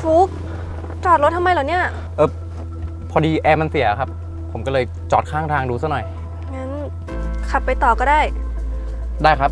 ฟลุกจอดรถทำไมเหรอเนี่ย เออพอดีแอร์มันเสียครับ ผมก็เลยจอดข้างทางดูซะหน่อย งั้นขับไปต่อก็ได้ ได้ครับ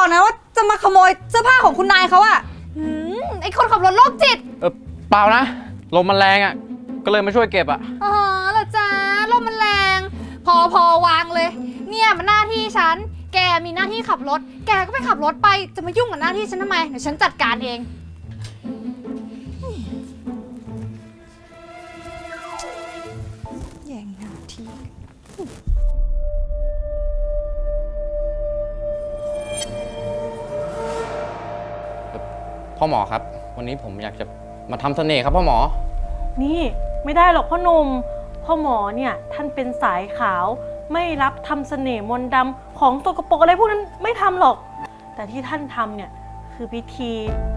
บอกนะว่าจะมาขโมยเสื้อผ้าของคุณนายเขาอะหืมไอคนขับรถโรคจิต เออเปล่านะลมมันแรงอะ ก็เลยมาช่วยเก็บอะ อ๋อเหรอจ๊ะลมมันแรง พอพอวางเลย เนี่ยมันหน้าที่ฉัน แกมีหน้าที่ขับรถ แกก็ไปขับรถไป จะมายุ่งกับหน้าที่ฉันทำไม เดี๋ยวฉันจัดการเองแย่ง พ่อหมอครับ วันนี้ผมอยากจะมาทำเสน่ห์ครับพ่อหมอ นี่ไม่ได้หรอกพ่อหนุ่มพ่อหมอเนี่ยท่านเป็นสายขาวไม่รับทำเสน่ห์มนต์ดำของตกปรกอะไรพวกนั้นไม่ทำหรอก แต่ที่ท่านทำเนี่ยคือพิธี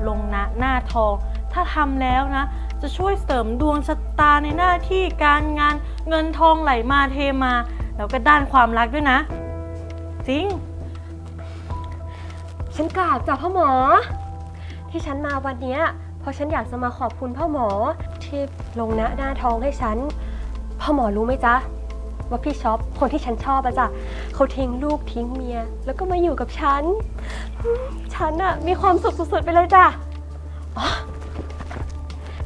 ลงนะหน้าทอง ถ้าทำแล้วนะ จะช่วยเสริมดวงชะตาในหน้าที่การงานเงินทองไหลมาเทมา แล้วก็ด้านความรักด้วยนะ จริง ฉันกราบจากพ่อหมอ ที่ฉันมาวันนี้เพราะฉันอยากจะมาขอบคุณพ่อหมอที่ลงหน้าหน้าท้องให้ฉัน พ่อหมอรู้ไหมจ๊ะ ว่าพี่ช็อปคนที่ฉันชอบอะจ้ะเขาทิ้งลูกทิ้งเมีย แล้วก็มาอยู่กับฉัน ฉันอะมีความสุขสุดๆไปเลยจ้ะอ๋อ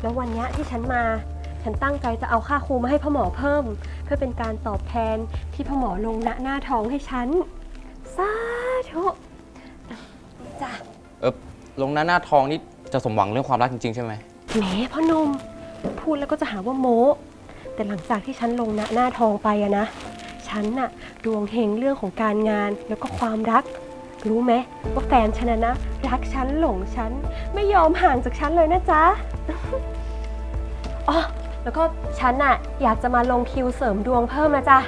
แล้ววันนี้ที่ฉันมาฉันตั้งใจจะเอาค่าครูมาให้พ่อหมอเพิ่ม เพื่อเป็นการตอบแทนที่พ่อหมอลงหน้าหน้าท้องให้ฉันสาธุ ลงหน้าหน้าทองนี่จะสมหวังเรื่องความรักจริงๆ ใช่ไหมแหมพ่อหนุ่มพูดแล้วก็จะหาว่าโม้แต่หลังจากที่ฉันลงหน้าหน้าทองไปอะนะ ฉันน่ะดวงเฮงเรื่องของการงานแล้วก็ความรัก รู้ไหมว่าแฟนฉันนะนะรักฉันหลงฉัน ไม่ยอมห่างจากฉันเลยนะจ๊ะ อ๋อแล้วก็ฉันน่ะอยากจะมาลงคิวเสริมดวงเพิ่มนะจ๊ะ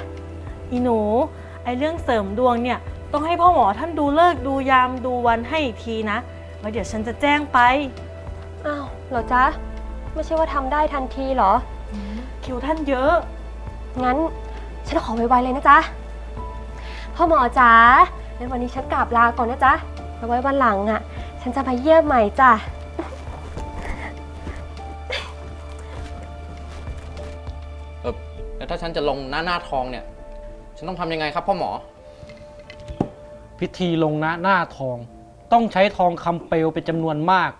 อีหนู ไอเรื่องเสริมดวงเนี่ย ต้องให้พ่อหมอท่านดูเลิกษ์ดูยามดูวันให้อีกทีนะ แล้วเดี๋ยวฉันจะแจ้งไป อ้าวเหรอจ๊ะ ไม่ใช่ว่าทำได้ทันทีเหรอ คิวท่านเยอะ งั้น ฉันขอไวๆเลยนะจ๊ะ พ่อหมอจ๋างั้นวันนี้ฉันกราบลาก่อนนะจ๊ะแล้วไว้วันหลังอะ ฉันจะมาเยี่ยมใหม่จ้ะ เออแล้วถ้าฉันจะลงหน้าหน้าทองเนี่ย ฉันต้องทำยังไงครับพ่อหมอ พิธีลงนะหน้าทอง ต้องใช้ทองคำเปลวเป็นจำนวนมาก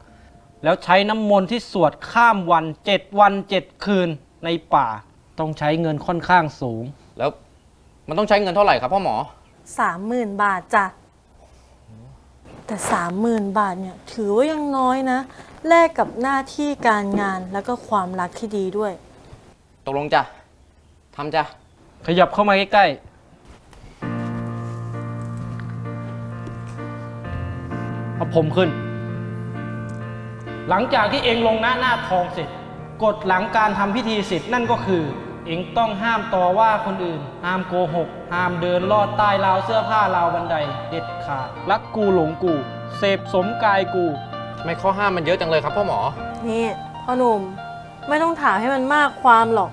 แล้วใช้น้ำมนต์ที่สวดข้ามวันเจ็ดวันเจ็ดคืนในป่า ต้องใช้เงินค่อนข้างสูง แล้วมันต้องใช้เงินเท่าไหร่ครับพ่อหมอ สามหมื่นบาทจ้ะ แต่สามหมื่นบาทเนี่ยถือว่ายังน้อยนะ แลกกับหน้าที่การงานแล้วก็ความรักที่ดีด้วย ตกลงจ้ะทำจ้ะขยับเข้ามาใกล้ๆ เอาผมขึ้น หลังจากที่เองลงหน้าหน้าทองเสร็จกฎหลังการทำพิธีเสร็จนั่นก็คือ เองต้องห้ามต่อว่าคนอื่น ห้ามโกหก ห้ามเดินลอดใต้ราวเสื้อผ้าราวบันได เด็ดขาด รักกูหลงกู เสพสมกายกู ไม่ข้อห้ามมันเยอะจังเลยครับพ่อหมอ นี่พ่อหนุ่มไม่ต้องถามให้มันมากความหรอก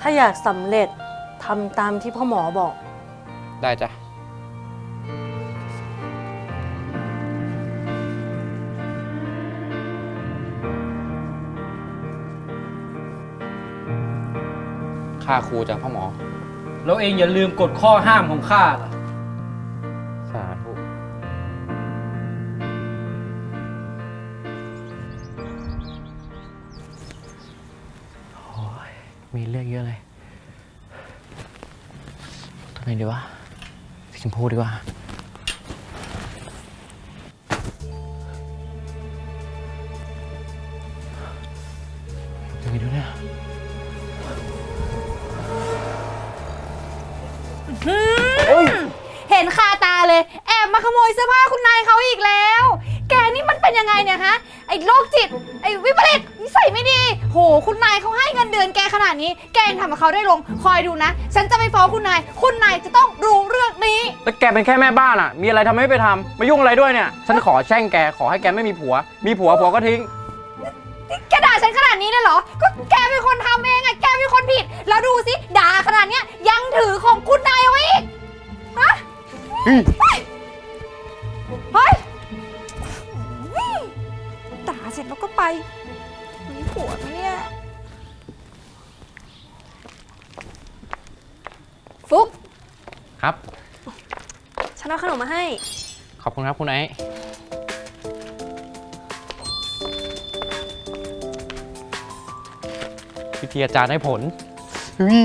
ถ้าอยากสำเร็จทำตามที่พ่อหมอบอก ได้จ้ะ ค่าครูจ้ะพ่อหมอ แล้วเองอย่าลืมกฎข้อห้ามของข้าล่ะ สาธุ โอ้ยมีเรื่องเยอะเลยทำไงดีวะสีชมพูดีกว่าจะไงดูเนี่ยเห็นคาตาเลย มาขโมยเสื้อผ้าคุณนายเขาอีกแล้ว แกนี่มันเป็นยังไงเนี่ยฮะ ไอ้โรคจิต ไอ้วิปริตนิสัยไม่ดี โห คุณนายเขาให้เงินเดือนแกขนาดนี้ แกยังทำกับเขาได้ลง คอยดูนะ ฉันจะไปฟ้องคุณนาย คุณนายจะต้องรู้เรื่องนี้ แล้วแกเป็นแค่แม่บ้านอะ มีอะไรทำไมไม่ไปทำมายุ่งอะไรด้วยเนี่ย ฉันขอแช่งแก ขอให้แกไม่มีผัว มีผัวผัวก็ทิ้ง แกด่าฉันขนาดนี้เลยเหรอ ก็แกเป็นคนทำเองอะแกเป็นคนผิด แล้วดูสิด่าขนาดเนี้ยยังถือของคุณนายเอาไว้อีก ฮะ เสร็จแล้วก็ไปมีผัวไหมเนี่ยฟุกครับ ฉันเอาขนมมาให้ ขอบคุณครับคุณไอซ์วิทยาจารย์ให้ผลอุ๊ย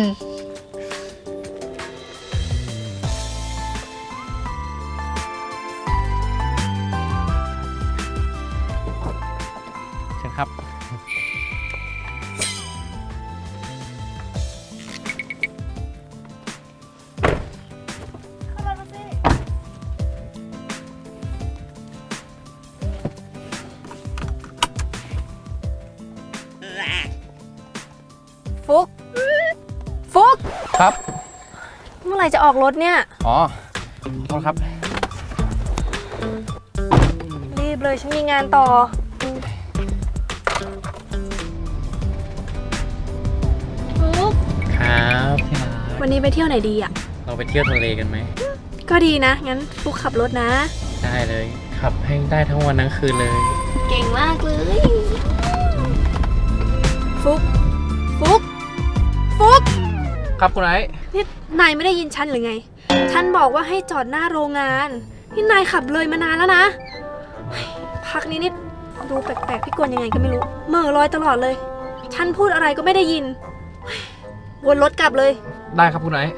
ชิญครับฟุก ฟุก ครับ เมื่อไหร่จะออกรถเนี่ย อ๋อขอโทษครับ รีบเลยฉันมีงานต่อ ครับที่รักวันนี้ไปเที่ยวไหนดีอะ เราไปเที่ยวทะเลกันไหม ก็ดีนะ งั้นฟุกขับรถนะ ได้เลย ขับให้ได้ทั้งวันทั้งคืนเลย เก่งมากเลย ฟุก ฟุก ฟุก ครับคุณไอซ์นี่นายไม่ได้ยินฉันหรือไง ฉันบอกว่าให้จอดหน้าโรงงาน นี่นายขับเลยมานานแล้วนะเฮ้ยพักนี้นี่ดูแปลกๆพี่กวนยังไงก็ไม่รู้เหม่อลอยตลอดเลย ฉันพูดอะไรก็ไม่ได้ยินเฮ้ย วนรถกลับเลย ได้ครับคุณไอซ์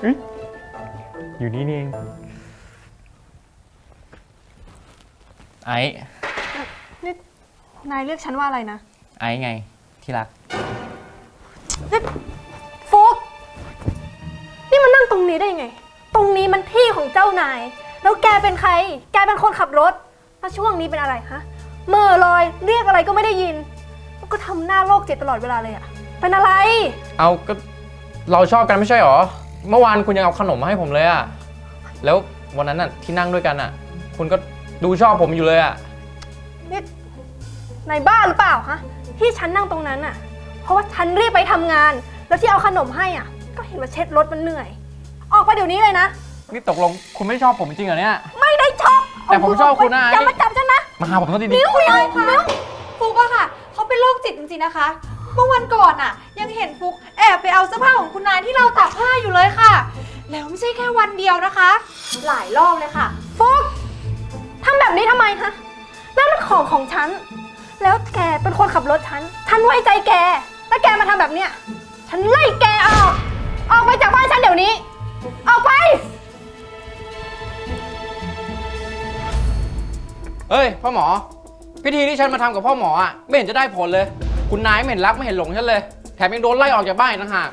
เอ๊ะอยู่นี่นี่เอง ไอซ์นี่นายเรียกฉันว่าอะไรนะไอซ์ไง ที่รักฟุกนี่มันนั่งตรงนี้ได้ยังไง ตรงนี้มันที่ของเจ้านาย แล้วแกเป็นใคร แกเป็นคนขับรถ แล้วช่วงนี้เป็นอะไรฮะ เหม่อลอย เรียกอะไรก็ไม่ได้ยินแล้วก็ทำหน้าโรคจิตตลอดเวลาเลยอะเป็นอะไร เอาก็เราชอบกันไม่ใช่หรอ เมื่อวานคุณยังเอาขนมมาให้ผมเลยอะแล้ววันนั้นน่ะที่นั่งด้วยกันอะคุณก็ดูชอบผมอยู่เลยอะนี่นายบ้าหรือเปล่าฮะที่ฉันนั่งตรงนั้นอะเพราะว่าฉันรีบไปทำงาน แล้วที่เอาขนมให้อะก็เห็นว่าเช็ดรถมันเหนื่อย ออกไปเดี๋ยวนี้เลยนะ นี่ตกลงคุณไม่ชอบผมจริงเหรอเนี่ย ไม่ได้ชอบแต่ผมชอบคุณนะไอ้อย่ามาจับฉันนะ มาหาผมซะดีนิ้วเลยค่ะฟุกอะค่ะ เขาเป็นโรคจิตจริงๆนะคะ เมื่อวันก่อนอะยังเห็นฟุกแอบไปเอาเสื้อผ้าของคุณนายที่เราตากผ้าอยู่เลยค่ะ แล้วไม่ใช่แค่วันเดียวนะคะ หลายรอบเลยค่ะ ฟุกทำแบบนี้ทำไมฮะนั่นมันของของฉัน แล้วแกเป็นคนขับรถฉัน ฉันไว้ใจแกแล้วแกมาทำแบบเนี้ย ฉันไล่แกออก ออกไปจากบ้านฉันเดี๋ยวนี้ ออกไป เฮ้ย พ่อหมอ พิธีที่ฉันมาทำกับพ่อหมออะไม่เห็นจะได้ผลเลย คุณนายไม่เห็นรักไม่เห็นหลงฉันเลย แถมยังโดนไล่ออกจากบ้านอีกต่างหาก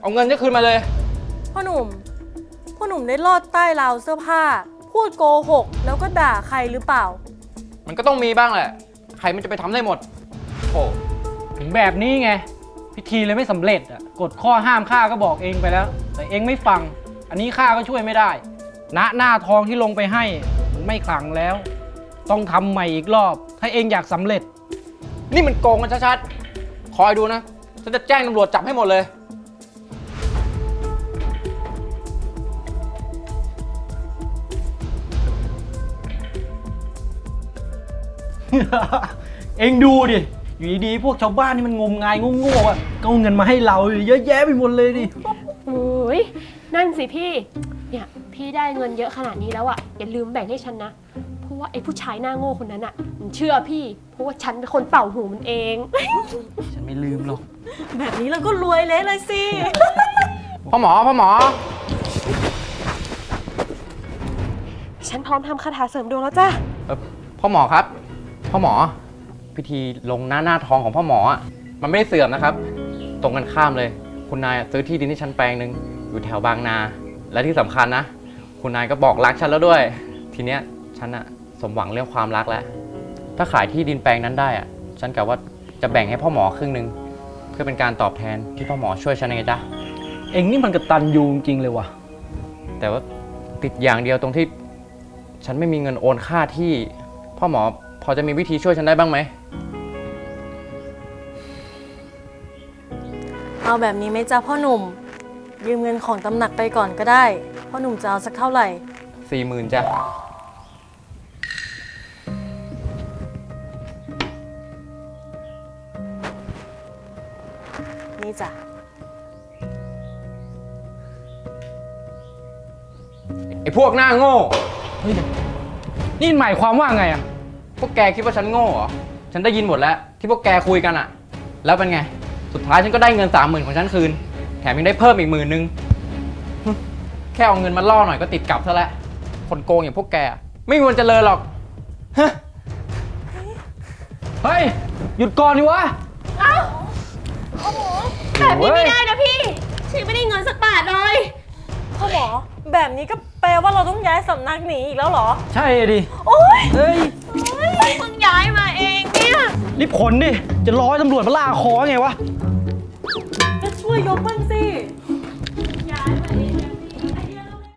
เอาเงินจะคืนมาเลย พ่อหนุ่ม พ่อหนุ่มได้ลอดใต้ราวเสื้อผ้า พูดโกหก แล้วก็ด่าใครหรือเปล่า มันก็ต้องมีบ้างแหละ ใครมันจะไปทำได้หมด โอ้ถึงแบบนี้ไง พิธีเลยไม่สำเร็จอะกฎข้อห้ามข้าก็บอกเองไปแล้ว แต่เองไม่ฟัง อันนี้ข้าก็ช่วยไม่ได้ ณหน้าทองที่ลงไปให้มันไม่ขลังแล้ว ต้องทำใหม่อีกรอบ ถ้าเองอยากสำเร็จ นี่มันโกงกันชัดๆ คอยดูนะ ฉันจะแจ้งตำรวจจับให้หมดเลย เองดูดิ อยู่ดีๆพวกชาวบ้านนี่มันงมงายโง่ๆอะก็เอาเงินมาให้เราเยอะแยะไปหมดเลยดิ โอ้ยนั่นสิพี่ เนี่ย พี่ได้เงินเยอะขนาดนี้แล้วอะ่ะ อย่าลืมแบ่งให้ฉันนะเพราะว่าไอ้ผู้ชายหน้าโง่คนนั้นอะ่ะ มันเชื่อพี่ เพราะว่าฉันเป็นคนเป่าหูมันเอง ฉันไม่ลืมหรอก แบบนี้เราก็รวยเละเลยสิ พ่อหมอ พ่อหมอ ฉันพร้อมทำคาถาเสริมดวงแล้วจ้ะ เอ่อพ่อหมอครับ พ่อหมอ พิธีลงหน้าหน้าทองของพ่อหมออะมันไม่ได้เสื่อมนะครับ ตรงกันข้ามเลย คุณนายอะซื้อที่ดินที่ชั้นแปลงหนึ่งอยู่แถวบางนา และที่สำคัญนะ คุณนายก็บอกรักฉันแล้วด้วย ทีเนี้ยฉันอะ สมหวังเรื่องความรักแล้ว ถ้าขายที่ดินแปลงนั้นได้อะฉันกะว่าจะแบ่งให้พ่อหมอครึ่งหนึ่งเพื่อเป็นการตอบแทนที่พ่อหมอช่วยฉันไงจ๊ะ เองนี่มันกระตันยูจริงๆเลยว่ะ แต่ว่าติดอย่างเดียวตรงที่ ฉันไม่มีเงินโอนค่าที่ พ่อหมอพอจะมีวิธีช่วยฉันได้บ้างไหม เอาแบบนี้ไหมจ๊ะพ่อหนุ่ม ยืมเงินของตำหนักไปก่อนก็ได้ พ่อหนุ่มจะเอาสักเท่าไหร่ สี่หมื่นจ้ะ จ้ะไอ้พวกหน้าโง่ นี่หมายความว่าไงอะพวกแกคิดว่าฉันโง่เหรอ ฉันได้ยินหมดแล้ว ที่พวกแกคุยกันอะแล้วเป็นไง สุดท้ายฉันก็ได้เงินสามหมื่นของฉันคืน แถมยังได้เพิ่มอีกหมื่นนึงฮึแค่เอาเงินมาล่อหน่อยก็ติดกลับซะแล้ว คนโกงอย่างพวกแกอะไม่มีวันเจริญหรอกฮะเฮ้ย หยุดก่อนดิวะ แบบนี้ไม่ได้นะพี่ฉันไม่ได้เงินสักบาทเลยพ่อหมอแบบนี้ก็แปลว่าเราต้องย้ายสำนักหนีอีกแล้วเหรอ ใช่ดิ โอ๊ยเฮ้ยเพิ่งย้ายมาเองเนี่ยรีบขนดิ จะรอให้ตำรวจมาล่าคอไงวะ ก็ช่วยยกบ้างสิ